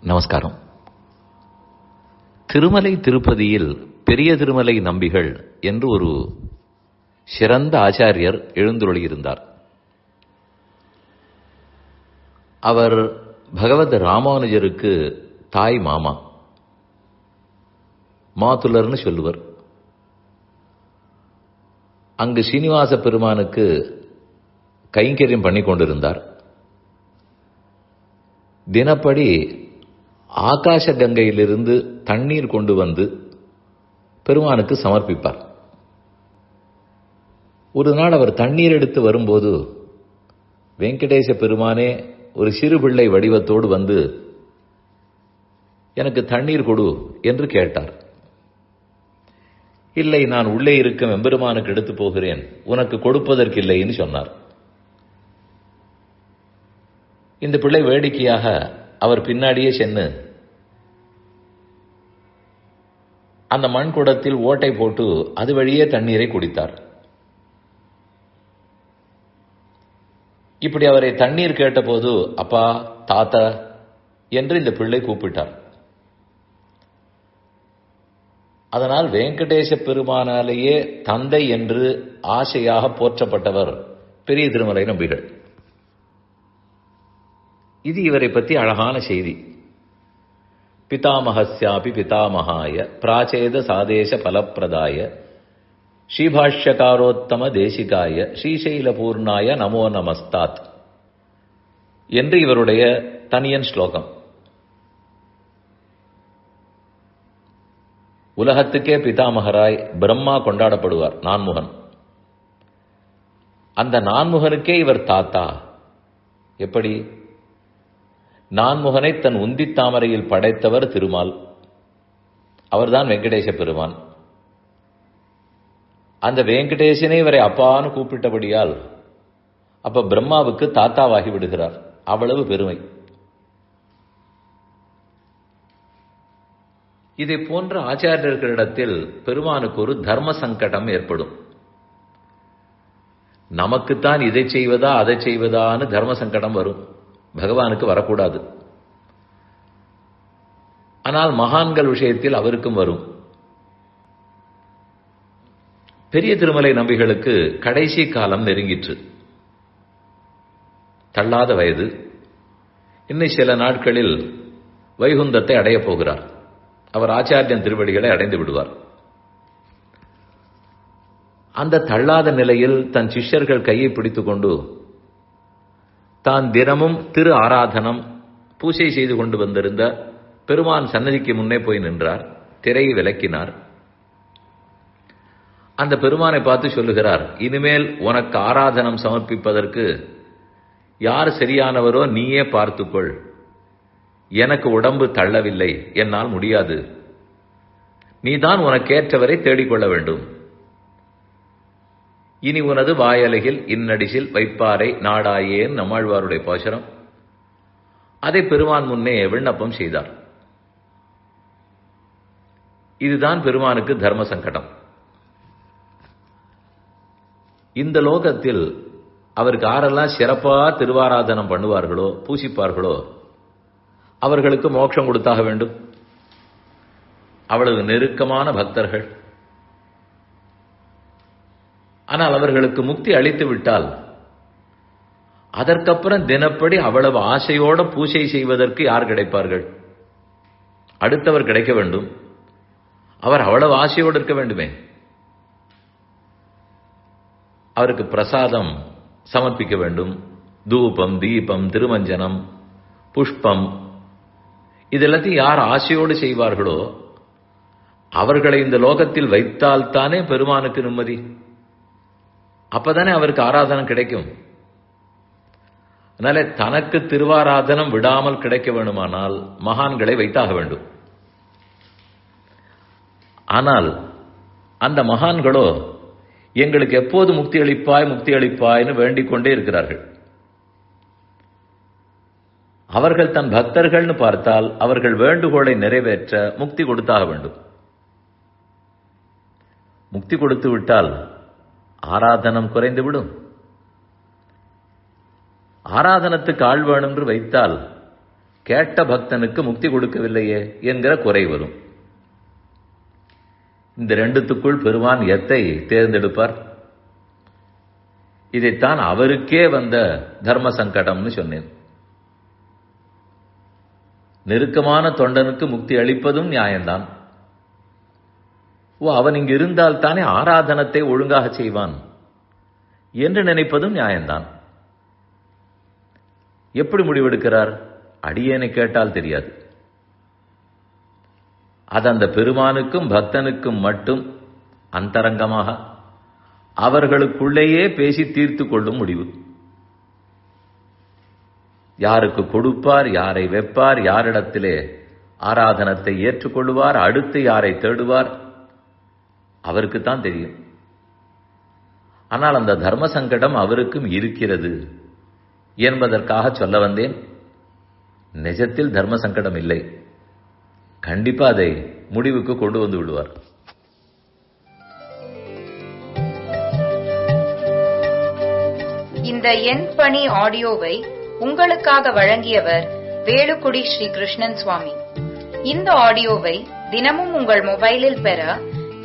நமஸ்காரம். திருமலை திருப்பதியில் பெரிய திருமலை நம்பிகள் என்று ஒரு சிறந்த ஆச்சாரியர் எழுந்துருளியிருந்தார். அவர் பகவத் ராமானுஜருக்கு தாய் மாமா மாத்துலர்னு சொல்லுவர். அங்கு சீனிவாச பெருமானுக்கு கைங்கரியம் பண்ணி கொண்டிருந்தார் தினப்படி ஆகாச கங்கையிலிருந்து தண்ணீர் கொண்டு வந்து பெருமானுக்கு சமர்ப்பிப்பார். ஒரு நாள் அவர் தண்ணீர் எடுத்து வரும்போது வெங்கடேச பெருமானே ஒரு சிறு பிள்ளை வடிவத்தோடு வந்து எனக்கு தண்ணீர் கொடு என்று கேட்டார். இல்லை நான் உள்ளே இருக்கும் எம்பெருமானுக்கு எடுத்து போகிறேன். உனக்கு கொடுப்பதற்கில்லைன்னு சொன்னார். இந்த பிள்ளை வேடிக்கையாக அவர் பின்னாடியே சென்று அந்த மண் குடத்தில் ஓட்டை போட்டு அது வழியே தண்ணீரை குடித்தார். இப்படி அவரை தண்ணீர் கேட்டபோது அப்பா தாத்தா என்று இந்த பிள்ளை கூப்பிட்டார். அதனால் வெங்கடேச பெருமானாலேயே தந்தை என்று ஆசையாக போற்றப்பட்டவர் பெரிய திருமலை நம்பிகள். இது இவரை பற்றி அழகான செய்தி. பிதாமகஸ்யாபி பிதாமகாய பிராச்சேத சாதேச பலப்பிரதாய ஸ்ரீபாஷ்யகாரோத்தம தேசிகாய ஸ்ரீசைலபூர்ணாய நமோ நமஸ்தாத் என்று இவருடைய தனியன் ஸ்லோகம். உலகத்துக்கே பிதாமகராய் பிரம்மா கொண்டாடப்படுவார் நான்முகன். அந்த நான்முகனுக்கே இவர் தாத்தா. எப்படி? நான்முகனை தன் உந்தி தாமரையில் படைத்தவர் திருமால். அவர்தான் வெங்கடேச பெருமான். அந்த வெங்கடேசனை இவரை அப்பான்னு கூப்பிட்டபடியால் அப்ப பிரம்மாவுக்கு தாத்தாவாகி விடுகிறார். அவ்வளவு பெருமை. இதை போன்ற ஆச்சாரியர்களிடத்தில் பெருமானுக்கு ஒரு தர்ம சங்கடம் ஏற்படும். நமக்குத்தான் இதை செய்வதா அதை செய்வதான்னு தர்ம சங்கடம் வரும். பகவானுக்கு வரக்கூடாது. ஆனால் மகான்கள் விஷயத்தில் அவருக்கும் வரும். பெரிய திருமலை நம்பிகளுக்கு கடைசி காலம் நெருங்கிற்று. தள்ளாத வயது. இன்னும் சில நாட்களில் வைகுந்தத்தை அடையப் போகிறார். அவர் ஆச்சாரியன் திருவடிகளை அடைந்து விடுவார். அந்த தள்ளாத நிலையில் தன் சிஷ்யர்கள் கையை பிடித்துக் கொண்டு தான் தினமும் திரு ஆராதனம் பூஜை செய்து கொண்டு வந்திருந்த பெருமான் சன்னதிக்கு முன்னே போய் நின்றார் திரையை விளக்கினார். அந்த பெருமானை பார்த்து சொல்லுகிறார் இனிமேல் உனக்கு ஆராதனம் சமர்ப்பிப்பதற்கு யார் சரியானவரோ நீயே பார்த்துக்கொள். எனக்கு உடம்பு தள்ளவில்லை என்னால் முடியாது. நீதான் உனக்கேற்றவரை தேடிக்கொள்ள வேண்டும். இனி உனது வாயலகில் இன்னடிசில் வைப்பாரை நாடாயேன் நம்மாழ்வாருடைய பாசுரம். அதை பெருமான் முன்னே விண்ணப்பம் செய்தார். இதுதான் பெருமானுக்கு தர்ம சங்கடம். இந்த லோகத்தில் அவருக்கு யாரெல்லாம் சிறப்பா திருவாராதனம் பண்ணுவார்களோ பூசிப்பார்களோ அவர்களுக்கு மோட்சம் கொடுத்தாக வேண்டும். அவ்வளவு நெருக்கமான பக்தர்கள். ஆனால் அவர்களுக்கு முக்தி அளித்து விட்டால் அதற்கப்புறம் தினப்படி அவ்வளவு ஆசையோட பூஜை செய்வதற்கு யார் கிடைப்பார்கள்? அடுத்தவர் கிடைக்க வேண்டும். அவர் அவ்வளவு ஆசையோடு இருக்க வேண்டுமே. அவருக்கு பிரசாதம் சமர்ப்பிக்க வேண்டும். தூபம் தீபம் திருமஞ்சனம் புஷ்பம். இதெல்லாத்தையும் யார் ஆசையோடு செய்வார்களோ அவர்களை இந்த லோகத்தில் வைத்தால் தானே பெருமானுக்கு நிம்மதி. அப்பதானே அவருக்கு ஆராதனம் கிடைக்கும். அதனால தனக்கு திருவாராதனம் விடாமல் கிடைக்க வேண்டுமானால் மகான்களை வைத்தாக வேண்டும். ஆனால் அந்த மகான்களோ எங்களுக்கு எப்போது முக்தி அளிப்பாய் முக்தி அளிப்பாய்னு வேண்டிக் கொண்டே இருக்கிறார்கள். அவர்கள் தன் பக்தர்கள்னு பார்த்தால் அவர்கள் வேண்டுகோளை நிறைவேற்ற முக்தி கொடுத்தாக வேண்டும். முக்தி கொடுத்து விட்டால் ஆராதனம் குறைந்துவிடும். ஆராதனத்துக்கு ஆள் வேணும் என்று வைத்தால் கேட்ட பக்தனுக்கு முக்தி கொடுக்கவில்லையே என்கிற குறை வரும். இந்த ரெண்டுத்துக்குள் பெருமான் எத்தை தேர்ந்தெடுப்பார்? இதைத்தான் அவருக்கே வந்த தர்ம சங்கடம்னு சொன்னேன். நெருக்கமான தொண்டனுக்கு முக்தி அளிப்பதும் நியாயம்தான். ஓ அவன் இங்கு இருந்தால் தானே ஆராதனத்தை ஒழுங்காக செய்வான் என்று நினைப்பதும் நியாயம்தான். எப்படி முடிவெடுக்கிறார்? அடியேனை கேட்டால் தெரியாது. அது அந்த பெருமானுக்கும் பக்தனுக்கும் மட்டும் அந்தரங்கமாக அவர்களுக்குள்ளேயே பேசி தீர்த்து கொள்ளும் முடிவு. யாருக்கு கொடுப்பார் யாரை வெப்பார் யாரிடத்திலே ஆராதனத்தை ஏற்றுக்கொள்வார் அடுத்து யாரை தேடுவார் அவருக்குத்தான் தெரியும். ஆனால் அந்த தர்ம சங்கடம் அவருக்கும் இருக்கிறது என்பதற்காக சொல்ல வந்தேன். நிஜத்தில் தர்ம சங்கடம் இல்லை. கண்டிப்பா அதை முடிவுக்கு கொண்டு வந்து விடுவார். இந்த என் பணி ஆடியோவை உங்களுக்காக வழங்கியவர் வேலுக்குடி ஸ்ரீ கிருஷ்ணன் சுவாமி. இந்த ஆடியோவை தினமும் உங்கள் மொபைலில் பெற